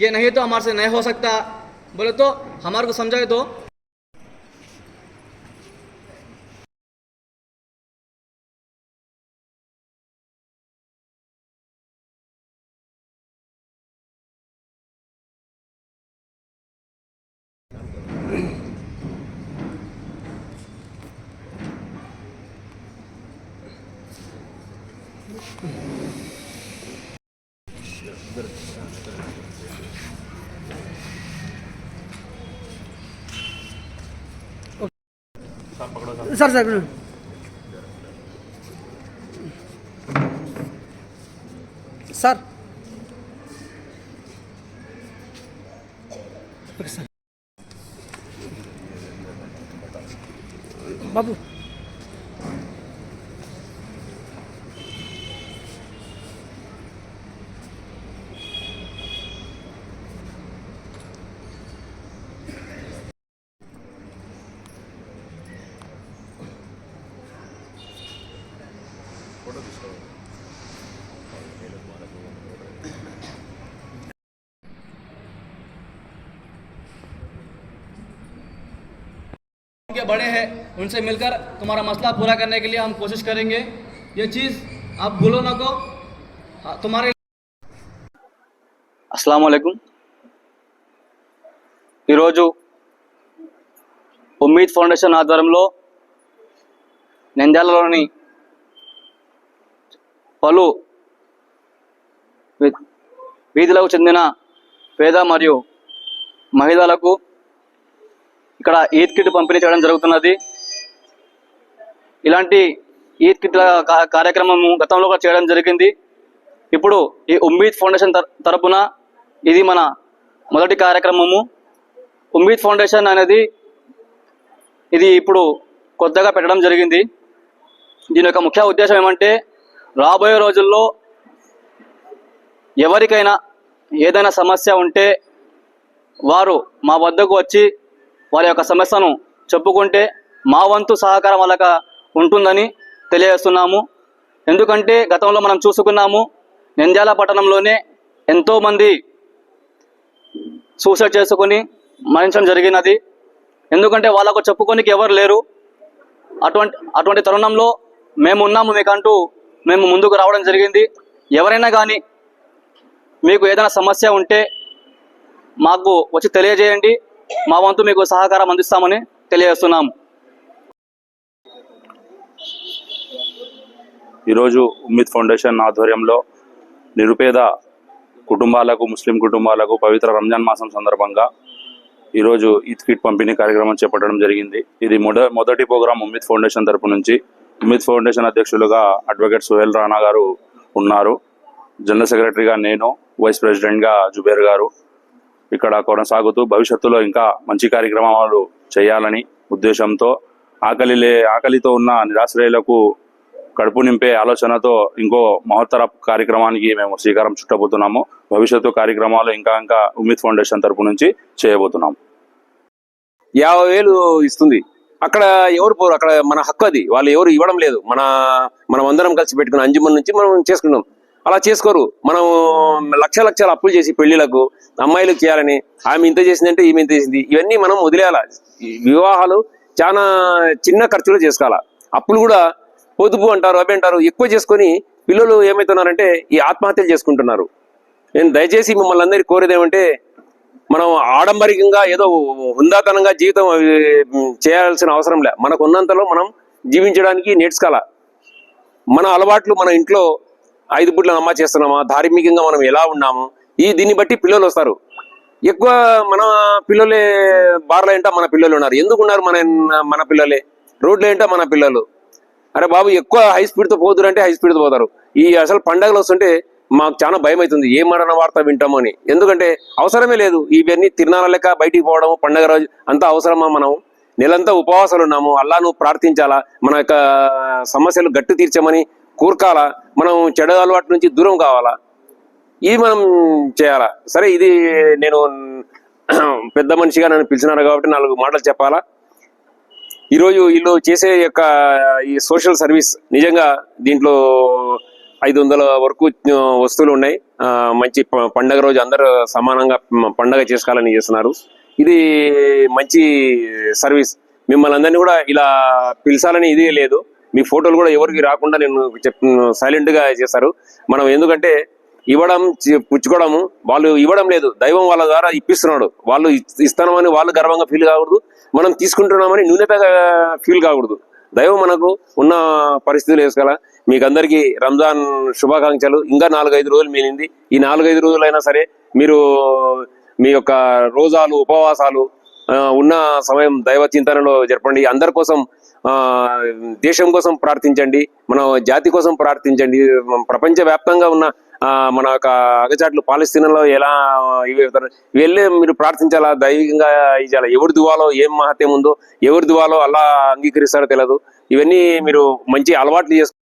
ये नहीं तो हमारे से नहीं हो सकता। बोले तो हमारे को समझाए तो। Sir sir sir okay sir బాబు उनके बड़े हैं उनसे मिलकर तुम्हारा मसला पूरा करने के लिए हम कोशिश करेंगे ये चीज़ आप भूलो ना को हाँ, तुम्हारे అస్సలం అయికం ఈరోజు ఉమ్మీద్ ఫౌండేషన్ ఆధ్వర్యంలో నంద్యాలలోని పలు వీధులకు చెందిన పేద మరియు మహిళలకు ఇక్కడ ఈద్ కిట్ పంపిణీ చేయడం జరుగుతున్నది. ఇలాంటి ఈద్ కిట్ల కా- కార్యక్రమము గతంలో కూడా చేయడం జరిగింది. ఇప్పుడు ఈ ఉమ్మీద్ ఫౌండేషన్ తర- తరపున ఇది మన మొదటి కార్యక్రమము. ఉమ్మీద్ ఫౌండేషన్ అనేది ఇది ఇప్పుడు కొత్తగా పెట్టడం జరిగింది. దీని యొక్క ముఖ్య ఉద్దేశం ఏమంటే రాబోయే రోజుల్లో ఎవరికైనా ఏదైనా సమస్య ఉంటే వారు మా వద్దకు వచ్చి వారి యొక్క సమస్యను చెప్పుకుంటే మా వంతు సహకారం వాళ్ళక ఉంటుందని తెలియజేస్తున్నాము. ఎందుకంటే గతంలో మనం చూసుకున్నాము నంద్యాల పట్టణంలోనే ఎంతోమంది సూసైడ్ చేసుకొని మరణించడం జరిగినది. ఎందుకంటే వాళ్ళకు చెప్పుకోనికి ఎవరు లేరు. అటువంటి అటువంటి తరుణంలో మేము ఉన్నాము మీకంటూ మేము ముందుకు రావడం జరిగింది. ఎవరైనా కానీ మీకు ఏదైనా సమస్య ఉంటే మాకు వచ్చి తెలియజేయండి. మా వంతు మీకు సహకారం అందిస్తామని తెలియజేస్తున్నాము ఈరోజు ఉమ్మిద్ ఫౌండేషన్ ఆధ్వర్యంలో నిరుపేద కుటుంబాలకు ముస్లిం కుటుంబాలకు పవిత్ర రంజాన్ మాసం సందర్భంగా ఈరోజు ఈద్ కిట్ పంపిణీ కార్యక్రమం చేపట్టడం జరిగింది. ఇది మొదటి ప్రోగ్రాం ఉమ్మిద్ ఫౌండేషన్ తరపు నుంచి. ఉమ్మిద్ ఫౌండేషన్ అధ్యక్షులుగా అడ్వకేట్ సుహేల్ రాణా గారు ఉన్నారు. జనరల్ సెక్రటరీగా నేను వైస్ ప్రెసిడెంట్గా జుబేర్ గారు. ఇక్కడ కొనసాగుతూ భవిష్యత్తులో ఇంకా మంచి కార్యక్రమాలు చేయాలని ఉద్దేశంతో ఆకలి లే ఆకలితో ఉన్న నిరాశ్రయులకు కడుపు నింపే ఆలోచనతో ఇంకో మహత్తర కార్యక్రమానికి మేము శ్రీకారం చుట్టబోతున్నాము. భవిష్యత్తు కార్యక్రమాలు ఇంకా ఇంకా ఉమిత్ ఫౌండేషన్ తరపు నుంచి చేయబోతున్నాం యాభై వేలు ఇస్తుంది. అక్కడ ఎవరు పోరు? అక్కడ మన హక్కు అది. వాళ్ళు ఎవరు ఇవ్వడం లేదు. మన మనం అందరం కలిసి పెట్టుకున్న. అంజుమన్ నుంచి మనం చేసుకున్నాం. అలా చేసుకోరు. మనం లక్ష లక్షల అప్పులు చేసి పెళ్ళిలకు అమ్మాయిలకు చేయాలని ఆమె ఇంత చేసిందంటే ఈమె ఇంత చేసింది. ఇవన్నీ మనం వదిలేయాల? ఈ వివాహాలు చాలా చిన్న ఖర్చులో చేసుకోవాలి? అప్పులు కూడా పొదుపు అంటారు అవి అంటారు. ఎక్కువ చేసుకొని పిల్లలు ఏమవుతున్నారంటే ఈ ఆత్మహత్యలు చేసుకుంటున్నారు. నేను దయచేసి మిమ్మల్ని అందరికీ కోరేది ఏమంటే మనం ఆడంబరికంగా ఏదో హుందాతనంగా జీవితం అవి, చేయాల్సిన అవసరం లే. మనకు ఉన్నంతలో మనం జీవించడానికి నేర్చుకోవాల? మన అలవాట్లు మన ఇంట్లో ఐదు పుట్ల నమ్మ చేస్తున్నామా? ధార్మికంగా మనం ఎలా ఉన్నాము? ఈ దీన్ని బట్టి పిల్లలు వస్తారు. ఎక్కువ మన పిల్లలే బార్ల ఏంటో మన పిల్లలు ఉన్నారు. ఎందుకు ఉన్నారు మన మన పిల్లలే? రోడ్లు ఏంటో మన పిల్లలు. అరే బాబు ఎక్కువ హై స్పీడ్తో పోతురంటే హై స్పీడ్తో పోతారు. ఈ అసలు పండగలు వస్తుంటే మాకు చాలా భయం అవుతుంది ఏ మరణ వార్త వింటామని అని. ఎందుకంటే అవసరమే లేదు. ఇవన్నీ తిరునాళ్ళ లెక్క బయటికి పోవడం పండగ రోజు అంతా అవసరమా మనం నెలంతా ఉపవాసాలు ఉన్నాము. అల్లాను ప్రార్థించాలా? మన యొక్క సమస్యలు గట్టు తీర్చమని కూర్కాలా? మనం చెడు అలవాటు నుంచి దూరం కావాలా? ఇది మనం చేయాలా? సరే ఇది నేను పెద్ద మనిషిగా నన్ను పిలిచినారు కాబట్టి నాలుగు మాటలు చెప్పాలా? ఈరోజు వీళ్ళు చేసే యొక్క ఈ సోషల్ సర్వీస్ నిజంగా దీంట్లో ఐదు వందల వరకు వస్తువులు ఉన్నాయి మంచి ప- పండగ రోజు అందరూ సమానంగా పండగ చేసుకోవాలని చేస్తున్నారు. ఇది మంచి సర్వీస్. మిమ్మల్ని అందరినీ కూడా ఇలా పిలిచాలని ఇది లేదు. మీ ఫోటోలు కూడా ఎవరికి రాకుండా నేను చెప్ సైలెంట్గా చేశారు. చేస్తారు మనం ఎందుకంటే ఇవ్వడం పుచ్చుకోవడము వాళ్ళు ఇవ్వడం లేదు. దైవం వాళ్ళ ద్వారా ఇప్పిస్తున్నాడు. వాళ్ళు ఇస్తామని వాళ్ళు గర్వంగా ఫీల్ కాకూడదు. మనం తీసుకుంటున్నామని న్యూనతగా ఫీల్ కాకూడదు. దైవం మనకు ఉన్న పరిస్థితులు వేసుకోవాలా? మీకు అందరికీ రంజాన్ శుభాకాంక్షలు. ఇంకా నాలుగైదు రోజులు మిగిలింది ఈ నాలుగైదు రోజులైనా సరే మీరు మీ యొక్క రోజాలు ఉపవాసాలు ఉన్న సమయం దైవ చింతనలో జరపండి. అందరి కోసం దేశం కోసం ప్రార్థించండి. మన జాతి కోసం ప్రార్థించండి. ప్రపంచ వ్యాప్తంగా ఉన్న మన యొక్క అగచాట్లు పాలస్తీనాలో ఎలా ఇవి అవుతారు వెళ్ళి మీరు ప్రార్థించాలా? దైవికంగా ఇవ్వాలా ఎవరి దువాలో ఏం మహత్యం ఉందో ఎవరి దువాలో అలా అంగీకరిస్తారో తెలియదు ఇవన్నీ మీరు మంచి అలవాట్లు చేసుకు